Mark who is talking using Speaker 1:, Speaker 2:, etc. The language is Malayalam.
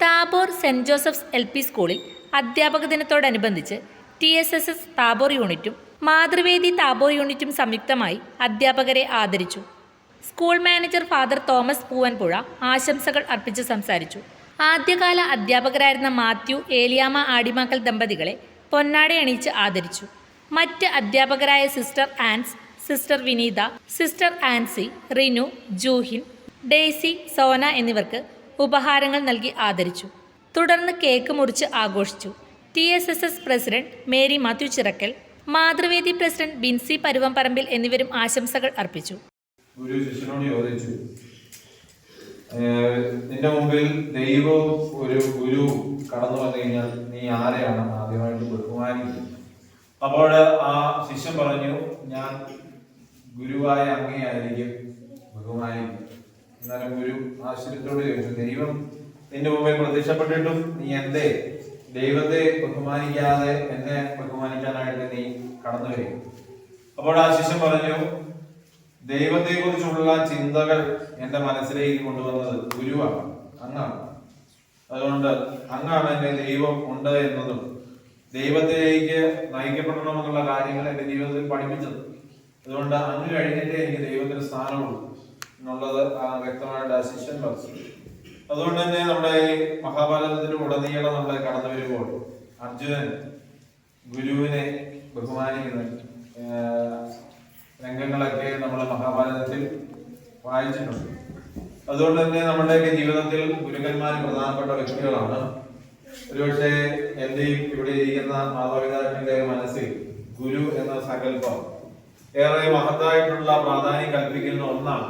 Speaker 1: Thabor Saint Joseph's L P സ്കൂളിൽ അധ്യാപക ദിനത്തോടനുബന്ധിച്ച് T S S S Thabor യൂണിറ്റും മാതൃവേദി താബോർ യൂണിറ്റും സംയുക്തമായി അധ്യാപകരെ ആദരിച്ചു. School manager father Thomas Poovanpuzha ആശംസകൾ അർപ്പിച്ച് സംസാരിച്ചു. ആദ്യകാല അധ്യാപകരായിരുന്ന മാത്യു ഏലിയാമ ആടിമാക്കൽ ദമ്പതികളെ പൊന്നാടെ അണിയിച്ച് ആദരിച്ചു. മറ്റ് അധ്യാപകരായ sister Ans sister Vineetha sister Ancy Rinu Juhin Daisy Sona എന്നിവർക്ക് ഉപഹാരങ്ങൾ നൽകി ആദരിച്ചു. തുടർന്ന് കേക്ക് മുറിച്ച് ആഘോഷിച്ചു. T S S S president Mary Mathew Chirakkal Mathruvedi president Binsy Paruvamparambil എന്നിവരും ആശംസകൾ അർപ്പിച്ചു.
Speaker 2: ഗുരു ശിഷ്യനോട് ചോദിച്ചു "ഏഹ്, നിന്റെ മുമ്പിൽ ദൈവവും ഒരു ഗുരു കടന്നു വന്നു കഴിഞ്ഞാൽ നീ ആരെയാണ് ആദ്യമായിട്ട് ബഹുമാനിക്കുന്നത്? അപ്പോൾ ആ ശിഷ്യൻ പറഞ്ഞു ഞാൻ ഗുരുവായ അങ്ങയായിരിക്കും ബഹുമാനിക്കും എന്നാലും ഗുരു ആശ്ചര്യത്തോട് ചോദിച്ചു ദൈവം നിന്റെ മുമ്പിൽ പ്രത്യക്ഷപ്പെട്ടിട്ടും നീ എന്തേ? ദൈവത്തെ ബഹുമാനിക്കാതെ എന്നെ ബഹുമാനിക്കാനായിട്ട് നീ കടന്നു വരും അപ്പോൾ ആ ശിഷ്യൻ പറഞ്ഞു ദൈവത്തെ കുറിച്ചുള്ള ചിന്തകൾ എന്റെ മനസ്സിലേക്ക് കൊണ്ടുവന്നത് ഗുരുവാണ് അങ്ങാണ്. അതുകൊണ്ട് അങ്ങാണ് എന്റെ ദൈവം ഉണ്ട് എന്നതും ദൈവത്തിലേക്ക് നയിക്കപ്പെടണമെന്നുള്ള കാര്യങ്ങൾ എന്റെ ജീവിതത്തിൽ പഠിപ്പിച്ചത്. അതുകൊണ്ട് അങ്ങ് കഴിഞ്ഞിട്ടേ എനിക്ക് ദൈവത്തിന് സ്ഥാനമുള്ളൂ എന്നുള്ളത് ആ വ്യക്തമായിട്ട് ആ പറഞ്ഞു. അതുകൊണ്ട് തന്നെ നമ്മുടെ ഈ മഹാഭാരതത്തിന്റെ ഉടനീളം നമ്മൾ കടന്നു വരുമ്പോൾ അർജുനൻ ഗുരുവിനെ ബഹുമാനിക്കുന്ന. രംഗങ്ങളൊക്കെ നമ്മൾ മഹാഭാരതത്തിൽ വായിച്ചിട്ടുണ്ട്. അതുകൊണ്ട് തന്നെ നമ്മുടെയൊക്കെ ജീവിതത്തിൽ ഗുരുക്കന്മാർ പ്രധാനപ്പെട്ട വ്യക്തികളാണ്. ഒരുപക്ഷെ എന്റെയും ഇവിടെ ഇരിക്കുന്ന മാതാപിതാക്കളുടെ മനസ്സിൽ ഗുരു എന്ന സങ്കല്പം ഏറെ മഹത്തായിട്ടുള്ള പ്രാധാന്യം കൽപ്പിക്കുന്ന ഒന്നാണ്.